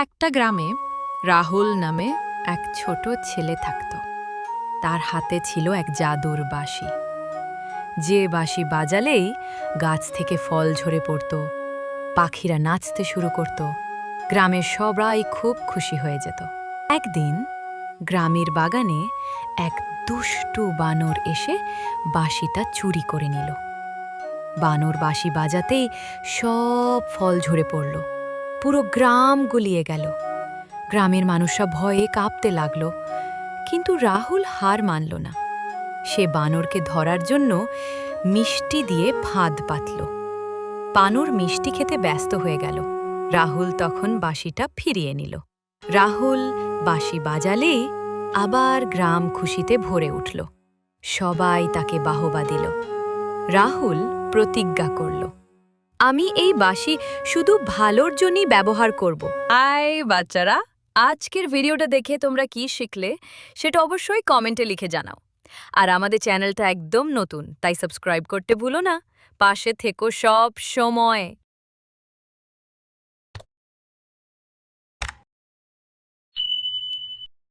একটা গ্রামে রাহুল নামে এক ছোট ছেলে থাকত। তার হাতে ছিল এক জাদুর বাঁশি। যে বাঁশি বাজালেই গাছ থেকে ফল ঝরে পড়ত, পাখিরা নাচতে শুরু করত, গ্রামের সবাই খুব খুশি হয়ে যেত। একদিন গ্রামের বাগানে এক দুষ্টু বানর এসে বাঁশিটা চুরি করে নিল। বানর বাঁশি বাজাতেই সব ফল ঝরে পড়ল। পুরো গ্রাম গুলিয়ে গেল। গ্রামের মানুষরা ভয়ে কাঁপতে লাগল, কিন্তু রাহুল হার মানল না। সে বানরকে ধরার জন্য মিষ্টি দিয়ে ফাঁদ পাতল। বানর মিষ্টি খেতে ব্যস্ত হয়ে গেল। রাহুল তখন বাঁশিটা ফিরিয়ে নিল। রাহুল বাঁশি বাজালেই আবার গ্রাম খুশিতে ভরে উঠল। সবাই তাকে বাহবা দিল। রাহুল প্রতিজ্ঞা করল। আমি এই বাঁশি শুধু ভালোর জন্যই ব্যবহার করব। আয় বাচ্চারা, আজকের ভিডিওটা দেখে তোমরা কি শিখলে সেটা অবশ্যই কমেন্টে লিখে জানাও। আর আমাদের চ্যানেলটা একদম নতুন, তাই সাবস্ক্রাইব করতে ভুলো না। পাশে থেকো সব সময়।